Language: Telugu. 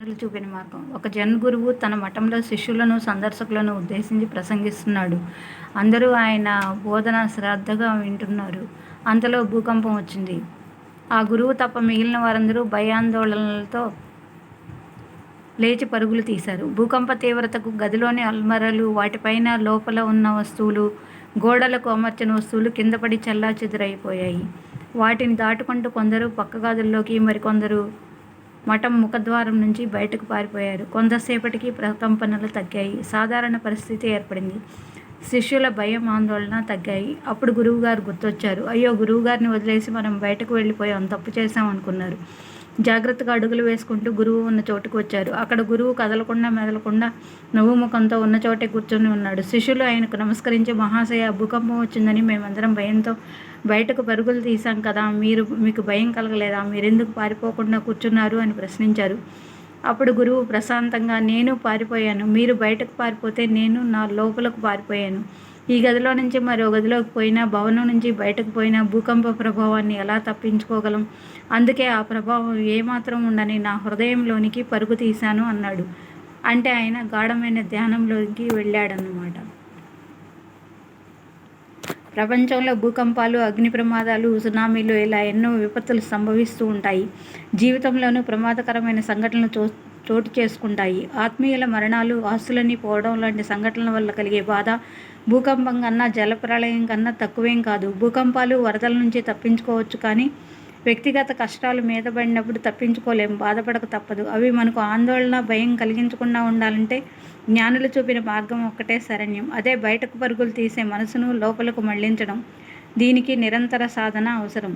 జ్ఞానులు చూపిన మార్గం. ఒక జన్ గురువు తన మఠంలో శిష్యులను సందర్శకులను ఉద్దేశించి ప్రసంగిస్తున్నాడు. అందరూ ఆయన బోధన శ్రద్ధగా వింటున్నారు. అంతలో భూకంపం వచ్చింది. ఆ గురువు తప్ప మిగిలిన వారందరూ భయాందోళనలతో లేచి పరుగులు తీశారు. భూకంప తీవ్రతకు గదిలోని అల్మరలు వాటిపైన లోపల ఉన్న వస్తువులు గోడలకు అమర్చిన వస్తువులు కిందపడి చల్లా చెదురైపోయాయి వాటిని దాటుకుంటూ కొందరు పక్క గదుల్లోకి మరికొందరు మఠం ముఖద్వారం నుంచి బయటకు పారిపోయారు. కొంతసేపటికి ప్రకంపనలు తగ్గాయి. సాధారణ పరిస్థితి ఏర్పడింది. శిష్యుల భయం ఆందోళన తగ్గాయి. అప్పుడు గురువుగారు గుర్తొచ్చారు. అయ్యో గురువుగారిని వదిలేసి మనం బయటకు వెళ్ళిపోయాం. తప్పు చేశాం అనుకున్నారు జాగ్రత్తగా అడుగులు వేసుకుంటూ గురువు ఉన్న చోటుకు వచ్చారు. అక్కడ గురువు కదలకుండా మెదలకుండా నవ్వు ముఖంతో ఉన్న చోటే కూర్చొని ఉన్నాడు. శిష్యులు ఆయనకు నమస్కరించి మహాశయ భూకంపం వచ్చిందని మేమందరం భయంతో బయటకు పరుగులు తీసాం కదా మీరు మీకు భయం కలగలేదా? మీరెందుకు పారిపోకుండా కూర్చున్నారు? అని ప్రశ్నించారు. అప్పుడు గురువు ప్రశాంతంగా నేను పారిపోయాను. మీరు బయటకు పారిపోతే నేను నా లోపలకు పారిపోయాను. ఈ గదిలో నుంచి మరో గదిలోకి పోయినా భవనం నుంచి బయటకు పోయినా భూకంప ప్రభావాన్ని ఎలా తప్పించుకోగలం? అందుకే ఆ ప్రభావం ఏమాత్రం ఉండని నా హృదయంలోనికి పరుగు తీశాను అన్నాడు. అంటే ఆయన గాఢమైన ధ్యానంలోకి వెళ్ళాడన్నమాట. ప్రపంచంలో భూకంపాలు అగ్ని ప్రమాదాలు సునామీలు ఇలా ఎన్నో విపత్తులు సంభవిస్తూ ఉంటాయి. జీవితంలోనూ ప్రమాదకరమైన సంఘటనలు చూ చోటు చేసుకుంటాయి. ఆత్మీయుల మరణాలు ఆస్తులన్నీ పోవడం లాంటి సంఘటనల వల్ల కలిగే బాధ భూకంపం కన్నా జలప్రళయం కన్నా తక్కువేం కాదు. భూకంపాలు వరదల నుంచి తప్పించుకోవచ్చు కానీ వ్యక్తిగత కష్టాలు మీద పడినప్పుడు తప్పించుకోలేము బాధపడక తప్పదు. అవి మనకు ఆందోళన భయం కలిగించకుండా ఉండాలంటే జ్ఞానులు చూపిన మార్గం ఒక్కటే శరణ్యం. అదే బయటకు పరుగులు తీసే మనసును లోపలకు మళ్ళించడం. దీనికి నిరంతర సాధన అవసరం.